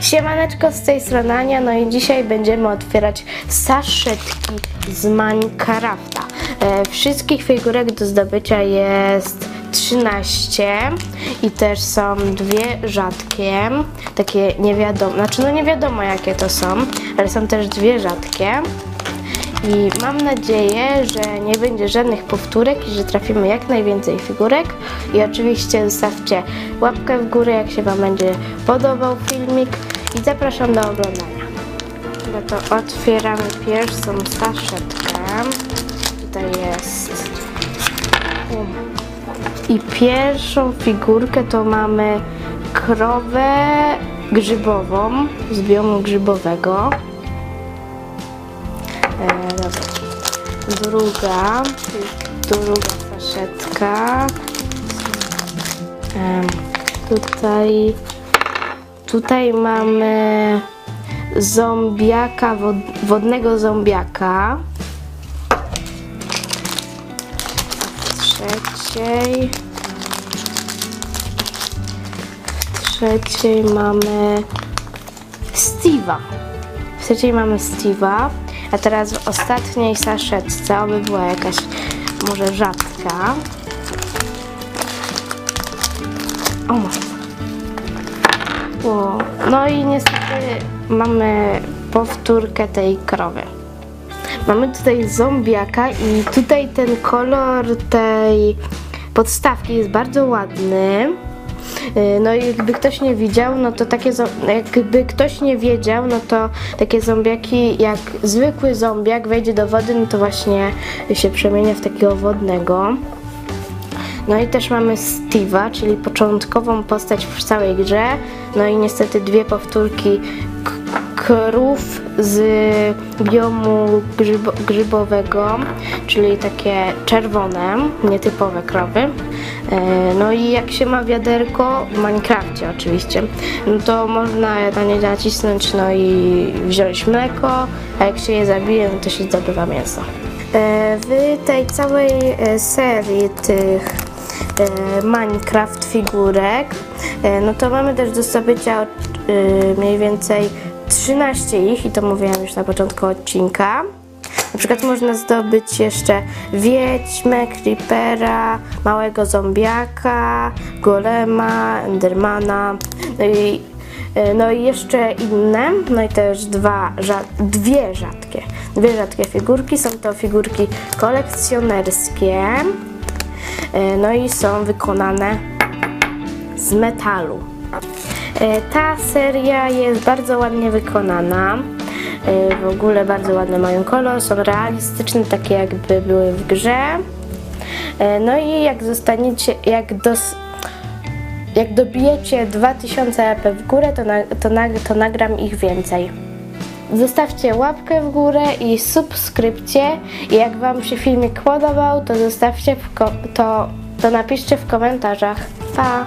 Siemaneczko z tej strony Ania, no i dzisiaj będziemy otwierać saszetki z Minecrafta. E, wszystkich figurek do zdobycia jest 13 i też są dwie rzadkie, takie nie wiadomo, znaczy no nie wiadomo jakie to są, ale są też dwie rzadkie. I mam nadzieję, że nie będzie żadnych powtórek i że trafimy jak najwięcej figurek. I oczywiście zostawcie łapkę w górę, jak się Wam będzie podobał filmik. I zapraszam do oglądania. No to otwieramy pierwszą saszetkę. Tutaj jest. Um. I pierwszą figurkę to mamy krowę grzybową z biomu grzybowego. E, dobra. Druga, druga saszetka. Em, tutaj, tutaj mamy zombiaka, wod, wodnego zombiaka. W trzeciej, w trzeciej mamy Steve'a. W trzeciej mamy Steve'a, a teraz w ostatniej saszetce, oby była jakaś może rzadka. O matko. No i niestety mamy powtórkę tej krowy. Mamy tutaj zombiaka i tutaj ten kolor tej podstawki jest bardzo ładny. Yy, No i jakby ktoś nie widział, no to takie jakby ktoś nie wiedział, no to takie zombiaki, jak zwykły zombiak wejdzie do wody, no to właśnie się przemienia w takiego wodnego. No i też mamy Steve'a, czyli początkową postać w całej grze. No i niestety dwie powtórki krów z biomu grzybo- grzybowego, czyli takie czerwone, nietypowe krowy. E, No i jak się ma wiaderko, w Minecrafcie oczywiście, no to można na nie nacisnąć no i wziąć mleko, a jak się je zabije, no to się zdobywa mięso. E, W tej całej e, serii tych Minecraft figurek, no to mamy też do zdobycia mniej więcej 13 ich i to mówiłam już na początku odcinka. Na przykład można zdobyć jeszcze wiedźmę, creepera, małego zombiaka, golema, endermana, no i, e, no i jeszcze inne, no i też dwa, dwie rzadkie, dwie rzadkie figurki. Są to figurki kolekcjonerskie, e, no i są wykonane z metalu. E, Ta seria jest bardzo ładnie wykonana. E, W ogóle bardzo ładny mają kolor, są realistyczne, takie jakby były w grze. E, No i jak zostaniecie, jak dos, jak dobijecie 2000 EP w górę, to, na, to, nag, to nagram ich więcej. Zostawcie łapkę w górę i subskrypcję. I jak Wam się filmik podobał, to zostawcie to, to napiszcie w komentarzach. Pa!